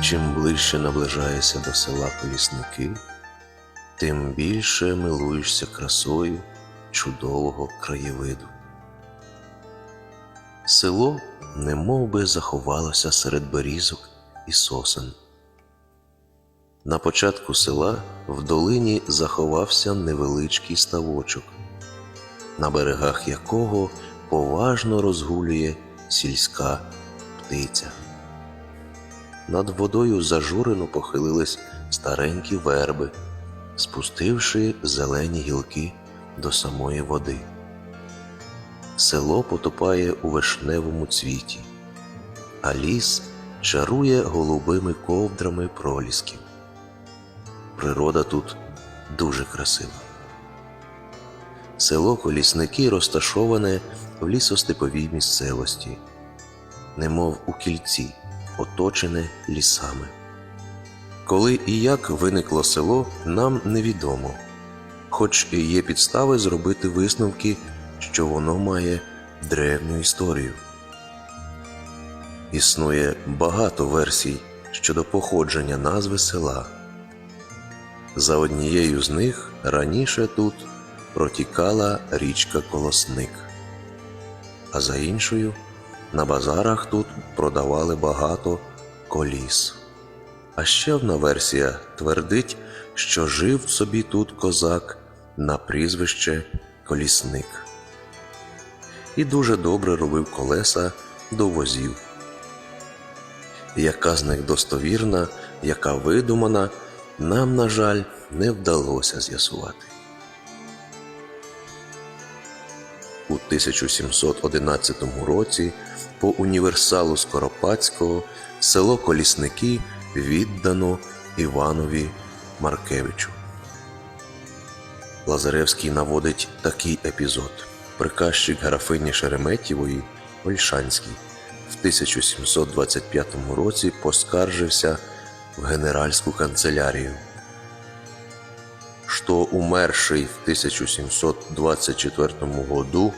Чим ближче наближаєшся до села Колісники, тим більше милуєшся красою чудового краєвиду. Село немов би заховалося серед берізок і сосен. На початку села в долині заховався невеличкий ставочок, на берегах якого поважно розгулює сільська птиця. Над водою зажурено похилились старенькі верби, спустивши зелені гілки до самої води. Село потопає у вишневому цвіті, а ліс чарує голубими ковдрами пролісків. Природа тут дуже красива. Село Колісники розташоване в лісостеповій місцевості, немов у кільці, оточене лісами. Коли і як виникло село, нам невідомо, хоч є підстави зробити висновки, що воно має древню історію. Існує багато версій щодо походження назви села. За однією з них раніше тут протікала річка Колосник, а за іншою на базарах тут продавали багато коліс. А ще одна версія твердить, що жив собі тут козак на прізвище Колісник і дуже добре робив колеса до возів. Яка з них достовірна, яка видумана, нам, на жаль, не вдалося з'ясувати. У 1711 році по універсалу Скоропадського село Колісники віддано Іванові Маркевичу. Лазаревський наводить такий епізод. Приказчик графині Шереметєвої Ольшанський в 1725 році поскаржився в генеральську канцелярію, що умерший в 1724 году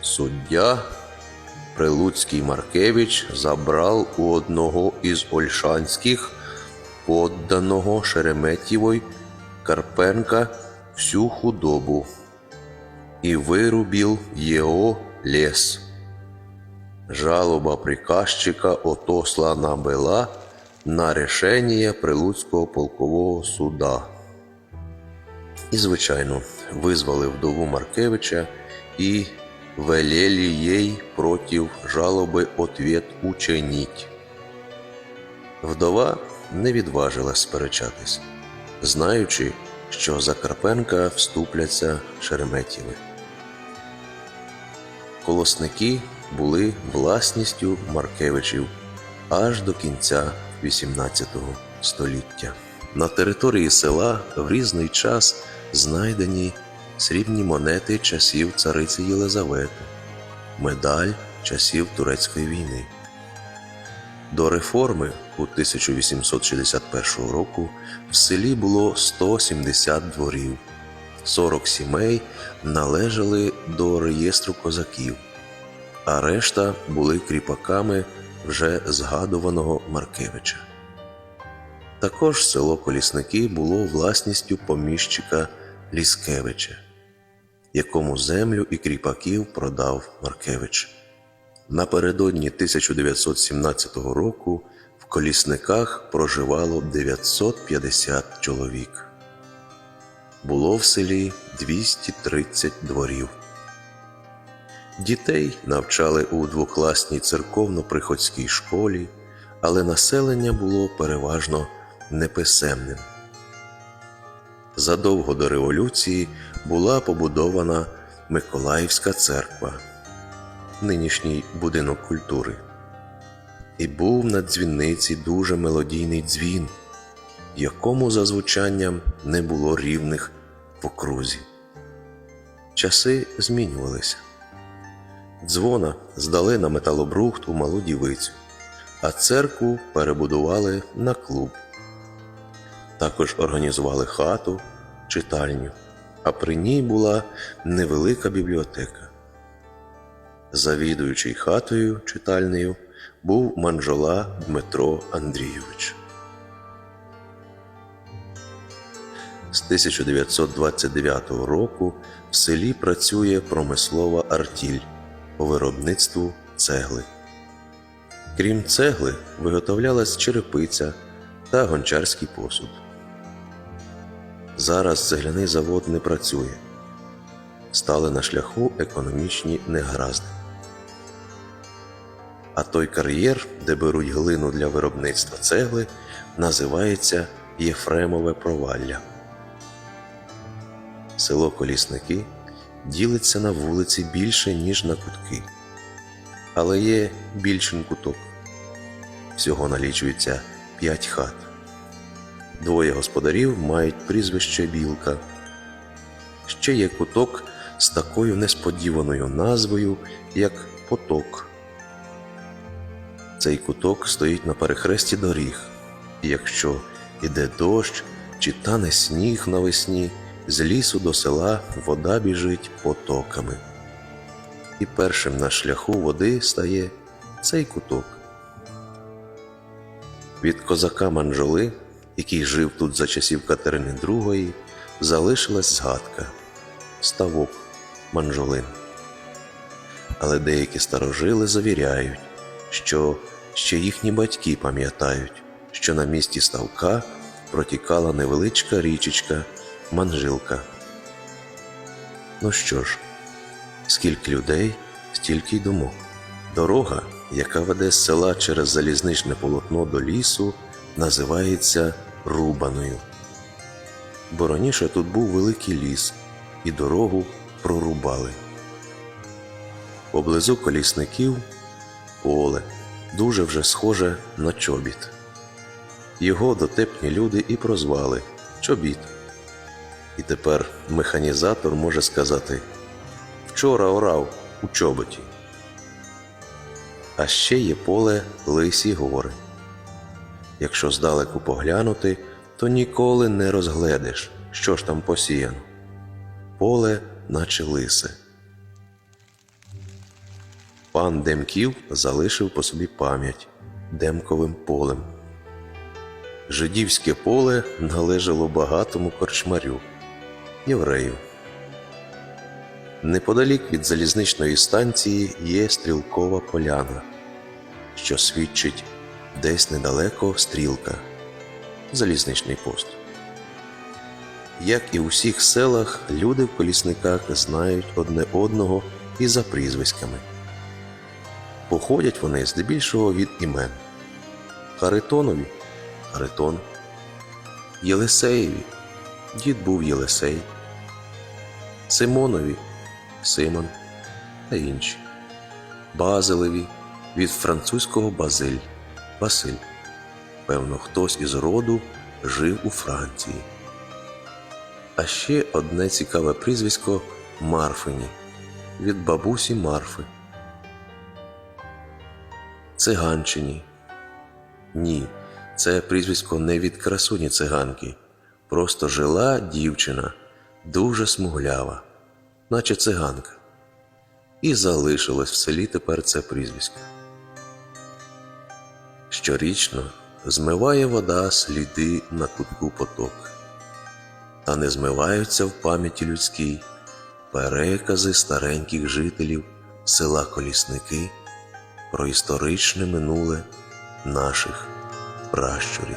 суддя Прилуцький Маркевич забрав у одного із ольшанських подданого Шереметєвої Карпенка всю худобу и вырубил его лес. Жалоба приказчика отослана была на решение Прилуцького полкового суда. І, звичайно, визвали вдову Маркевича і велели їй проти жалоби ответ учинить. Вдова не відважилась сперечатись, знаючи, що за Карпенка вступляться Шереметєви. Колосники були власністю Маркевичів аж до кінця XVIII століття. На території села в різний час знайдені срібні монети часів цариці Єлизавети, медаль часів Турецької війни. До реформи у 1861 року в селі було 170 дворів, 40 сімей належали до реєстру козаків, а решта були кріпаками вже згадуваного Маркевича. Також село Колісники було власністю поміщика Ліскевича, якому землю і кріпаків продав Маркевич. Напередодні 1917 року в колісниках проживало 950 чоловік. Було в селі 230 дворів. Дітей навчали у двокласній церковно-приходській школі, але населення було переважно неписемним. Задовго до революції була побудована Миколаївська церква нинішній будинок культури. І був на дзвіниці дуже мелодійний дзвін, якому за звучанням не було рівних в окрузі. Часи змінювалися. Дзвона здали на металобрухт у малу дівицю, а церкву перебудували на клуб. Також організували хату, читальню, а при ній була невелика бібліотека. Завідуючий хатою читальнею був манжола Дмитро Андрійович. З 1929 року в селі працює промислова артіль по виробництву цегли. Крім цегли, виготовлялась черепиця та гончарський посуд. Зараз цегляний завод не працює. Стали на шляху економічні негаразди. А той кар'єр, де беруть глину для виробництва цегли, називається Єфремове провалля. Село Колісники ділиться на вулиці більше, ніж на кутки, але є більшин куток. Всього налічується п'ять хат. Двоє господарів мають прізвище Білка. Ще є куток з такою несподіваною назвою, як Поток. Цей куток стоїть на перехресті доріг, і якщо іде дощ чи тане сніг навесні, з лісу до села вода біжить потоками. І першим на шляху води стає цей куток. Від козака Манжоли, який жив тут за часів Катерини II, залишилась згадка ставок Манжолин. Але деякі старожили завіряють, що ще їхні батьки пам'ятають, що на місці ставка протікала невеличка річечка Манжилка. Ну що ж, скільки людей, стільки й думок. Дорога, яка веде з села через залізничне полотно до лісу, називається Рубаною. Бо раніше тут був великий ліс, і дорогу прорубали. Поблизу колісників поле, дуже вже схоже на чобіт. Його дотепні люди і прозвали чобіт. І тепер механізатор може сказати Вчора орав у чоботі. А ще є поле Лисі гори. Якщо здалеку поглянути, то ніколи не розгледиш, що ж там посіяно. Поле, наче лисе. Пан Демків залишив по собі пам'ять Демковим полем. Жидівське поле належало багатому корчмарю, єврею. Неподалік від залізничної станції є стрілкова поляна, що свідчить десь недалеко стрілка, залізничний пост. Як і у всіх селах, люди в колісниках знають одне одного і за прізвиськами. Походять вони здебільшого від імен. Харитонові Харитон, Єлисеєві дід був Єлисей, Симонові Симон та інші, Базилеві від французького Базиль Василь. Певно, хтось із роду жив у Франції. А ще одне цікаве прізвисько Марфині від бабусі Марфи. Циганчині. Ні, це прізвисько не від красуні циганки. Просто жила дівчина, дуже смуглява, наче циганка. І залишилось в селі тепер це прізвисько. Щорічно змиває вода сліди на кутку поток, та не змиваються в пам'яті людській перекази стареньких жителів села Колісники про історичне минуле наших пращурів.